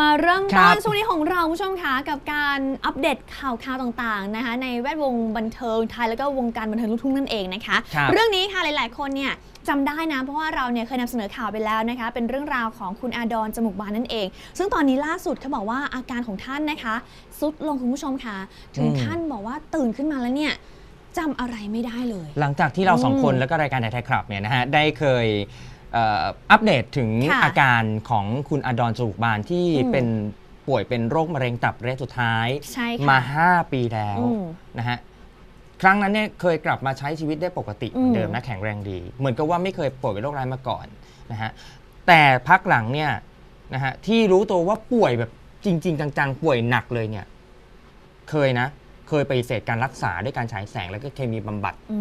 มาเริ่มครัต้นบช่วงนี้ของเราคุณผู้ชมคะกับการอัปเดตข่าวข่าวต่างๆนะคะในแวดวงบันเทิงไทยแล้วก็วงการบันเทิงลูกทุ่งนั่นเองนะคะ ครับ เรื่องนี้ค่ะหลายๆ คนเนี่ยจำได้นะ เพราะว่าเราเนี่ยเคยนำเสนอข่าวไปแล้วนะคะ เป็นเรื่องราวของคุณอาดอนจมูกบานนั่นเอง ซึ่งตอนนี้ล่าสุดเขาบอกว่าอาการของท่านนะคะสุดลงคุณผู้ชมคะถึงอืมขั้นบอกว่าตื่นขึ้นมาแล้วเนี่ยจำอะไรไม่ได้เลย หลังจากที่เราสองอืมคนแล้วก็รายการไทยไทยคลับเนี่ยนะฮะได้เคยเอ่ออัปเดตถึงค่ะอาการของคุณอดอนจมูกบานที่อืมเป็นป่วยเป็นโรคมะเร็งตับระยะสุดท้ายใช่ค่ะมา5ปีแล้วอืมนะฮะครั้งนั้นเนี่ยเคยกลับมาใช้ชีวิตได้ปกติเหมือนเดิมอืมนะแข็งแรงดี เหมือนกับว่าไม่เคยป่วยเป็นโรคร้ายมาก่อนนะฮะแต่พักหลังเนี่ยนะฮะที่รู้ตัวว่าป่วยแบบจริง ๆ จังๆ ป่วยหนักเลยเนี่ย เคยนะ เคยไปฏิเสธการรักษาด้วยการฉายแสงแล้วก็เคมีบำบัดอื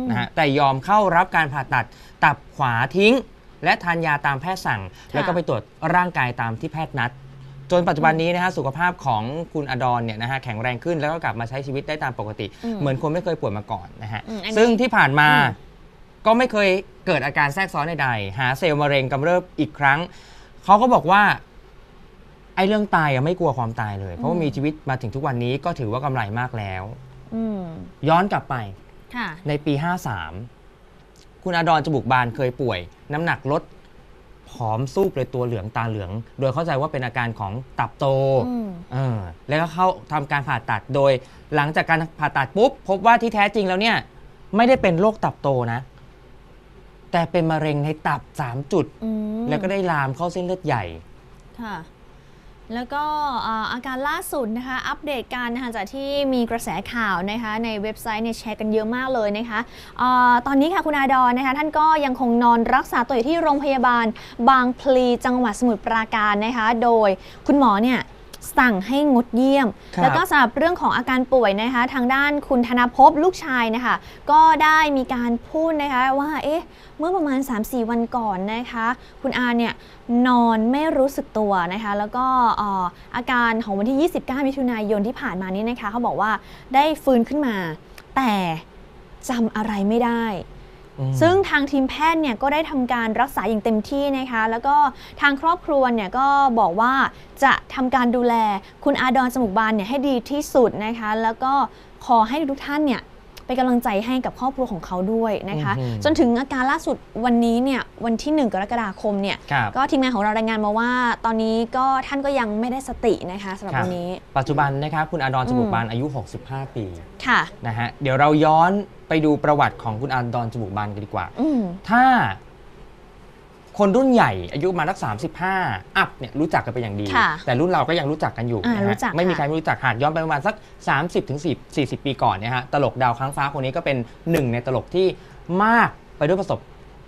มนะฮะแต่ยอมเข้ารับการผ่าตัดตับขวาทิ้ง และทานยาตามแพทย์สั่งแล้วก็ไปตรวจร่างกายตามที่แพทย์นัด จนปัจจุบันนี้นะฮะสุขภาพของคุณอดอนเนี่ยนะฮะแข็งแรงขึ้นแล้วก็กลับมาใช้ชีวิตได้ตามปกติอืมเหมือนคนไม่เคยป่วยมาก่อนนะฮะ อืมอันนี้ ซึ่งที่ผ่านมาอืม ก็ไม่เคยเกิดอาการแทรกซ้อนใดๆ หาเซลล์มะเร็งกำเริบอีกครั้ง เขาก็บอกว่า ไอ้เรื่องตายอะไม่กลัวความตายเลย เพราะว่ามีชีวิตมาถึงทุกวันนี้ก็ถือว่ากำไรมากแล้ว อืมย้อนกลับไปค่ะ ในปี 53 คุณอาดอนจมูกบานเคยป่วย น้ำหนักลดผอมซูบเลยตัวเหลืองตาเหลือง โดยเข้าใจว่าเป็นอาการของตับโต อืมเออแล้วก็เข้าทำการผ่าตัดโดย หลังจากการผ่าตัดปุ๊บ พบว่าที่แท้จริงแล้วเนี่ย ไม่ได้เป็นโรคตับโตนะ แต่เป็นมะเร็งในตับ 3 จุด อืมแล้วก็ได้ลามเข้าเส้นเลือดใหญ่ ค่ะ แล้วก็อาการล่าสุดนะคะ อัปเดตการนะคะจากที่มีกระแสข่าวนะคะในเว็บไซต์เนี่ยแชร์กันเยอะมากเลยนะคะอตอนนี้ค่ะคุณอาดอนนะคะท่านก็ยังคงนอนรักษาตัวอยู่ที่โรงพยาบาลบางพลีจังหวัดสมุทรปราการนะคะ โดยคุณหมอเนี่ย สั่งให้งดเยี่ยมครับแล้วก็สำหรับเรื่องของอาการป่วยนะคะทางด้านคุณธนภพลูกชายนะคะก็ได้มีการพูดนะคะว่าเอ๊ะเมื่อประมาณ 3-4 วันก่อนนะคะ คุณอาเนี่ยนอนไม่รู้สึกตัวนะคะแล้วก็เอ่ออาการของวันที่ 29 มิถุนายนที่ผ่านมานี้นะคะเขาบอกว่าได้ฟื้นขึ้นมา แต่จำอะไรไม่ได้อืม ซึ่งทางทีมแพทย์เนี่ยก็ได้ทำการรักษาอย่างเต็มที่นะคะ แล้วก็ทางครอบครัวเนี่ยก็บอกว่าจะทำการดูแลคุณอาดอนจมูกบานเนี่ยให้ดีที่สุดนะคะ แล้วก็ขอให้ทุกท่านเนี่ยเป็นกำลังใจให้กับครอบครัวของเขาด้วยนะคะอือหือจนถึงอาการล่าสุดวันนี้เนี่ยวันที่ 1 กรกฎาคมเนี่ยครับก็ทีมงานของเรารายงานมาว่า ตอนนี้ก็ท่านก็ยังไม่ได้สตินะคะสำหรับครับวันนี้ ปัจจุบันนะครับคุณอาดอนจมูกอืมบานอายุ 65 ปีค่ะนะฮะเดี๋ยวเราย้อน ไปดูประวัติของคุณอาดอนจมูกบานกันดีกว่า อืมถ้า คนรุ่นใหญ่อายุประมาณสัก35อัพเนี่ยรู้จักกันเป็นอย่างดี ค่ะแต่รุ่นเราก็ยังรู้จักกันอยู่อ่านะรู้ฮะจักไม่มีค่ะ ใครไม่รู้จักหากย้อนไปประมาณสัก 30ถึง10 40 ปีก่อนเนี่ยฮะตลกดาวค้างฟ้าคนนี้ก็เป็นหนึ่งในตลกที่มากไปด้วยประสบ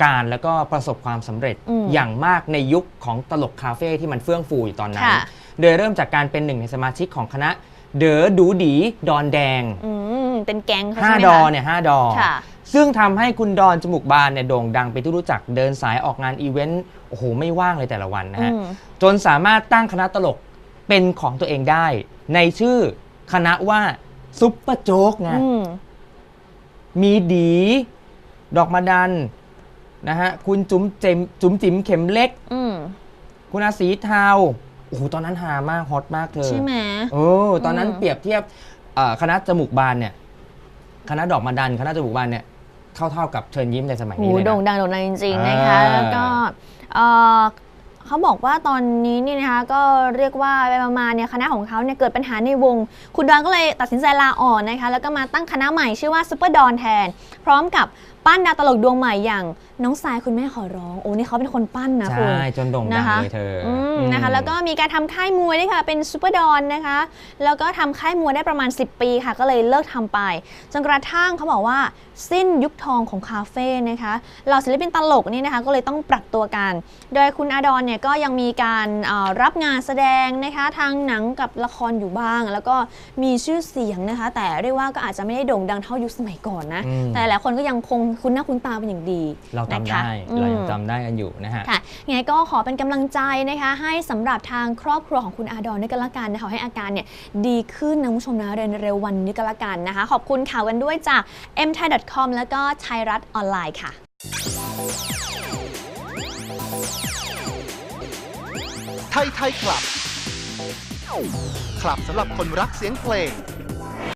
การณ์แล้วก็ประสบความสำเร็จอืมอย่างมากในยุคของตลกคาเฟ่ที่มันเฟื่องฟูอยู่ตอนนั้น ค่ะ โดยเริ่มจากการเป็นหนึ่งในสมาชิกของคณะเด๋อดูดีดอนแดง อืม เป็นแก๊งเขาห้าใช่ไหมดอคะเนี่ยห้าดอ ค่ะ ซึ่งทำให้คุณดอนจมูกบานเนี่ยโด่งดังเป็นที่รู้จักเดินสายออกงานอีเวนต์โอ้โหไม่ว่างเลยแต่ละวันนะฮะ อืม จนสามารถตั้งคณะตลกเป็นของตัวเองได้ ในชื่อคณะว่าซุปเปอร์โจ๊กไงอืม มีดี ดอกมาดันนะฮะคุณจุ๋มเจมจุ๋มจิ๋มเข็มเล็ก อืม คุณอาศีเทาโอ้โหตอนนั้นฮามากฮอตมากเธอ ใช่ไหมโอ้ตอนนั้นอืมเปรียบเทียบเอ่อคณะจมูกบานเนี่ย คณะดอกมาดันคณะจมูกบานเนี่ยเท่าเท่าๆกับเชิญยิ้มในสมัยโอ้นี้โหเลยโด่งนะดังโด่งดังจริงๆนะคะอ่าแล้วก็เอ่อเขาบอกว่าตอนนี้เนี่ยนะคะก็เรียกว่าไปมาๆเนี่ยคณะของเขาเนี่ยเกิดปัญหาในวง คุณดอนก็เลยตัดสินใจลาออกนะคะแล้วก็มาตั้งคณะใหม่ชื่อว่าซูเปอร์ดอนแทน พร้อมกับ ปั้นดาวตลกดวงใหม่อย่างน้องสายคุณแม่ขอร้องโอ้นี่เขาเป็นคนปั้นนะคุณใช่จนโด่งดังนะคะเลยเธอออืมอืมนะคะแล้วก็มีการทำค่ายมวยด้วยค่ะเป็นซูเปอร์ดอนนะคะแล้วก็ทำค่ายมวยได้ประมาณ 10 ปีค่ะ ก็เลยเลิกทำไปจนกระทั่งเขาบอกว่าสิ้นยุคทองของคาเฟ่นะคะเหล่าศิลปินตลกนี่นะคะก็เลยต้องปรับตัวกัน โดยคุณอาดอนเนี่ยก็ยังมีการเอ่อรับงานแสดงนะคะทางหนังกับละครอยู่บ้าง แล้วก็มีชื่อเสียงนะคะ แต่เรียกว่าก็อาจจะไม่ได้โด่งดังเท่ายุคสมัยก่อนนะอืมแต่หลายคนก็ยังคงคุ้นหน้าคุ้นตาเป็นอย่างดีเราเราจำนะคะได้อืมเรายังจำได้กันอยู่นะฮะค่ะยังไงก็ขอเป็นกำลังใจนะคะให้สำหรับทางครอบครัวของคุณอาดอนด้วยกันละกันนะคะให้อาการเนี่ยดีขึ้นนะคุณผู้ชมนะเร็วๆวันนี้ก็แล้วกันนะคะ ขอบคุณข่าวกันด้วยจาก m t h a i c o m แล้วก็ไทยรัฐออนไลน์ค่ะไทยไทยคลับคลับสำหรับคนรักเสียงเพลง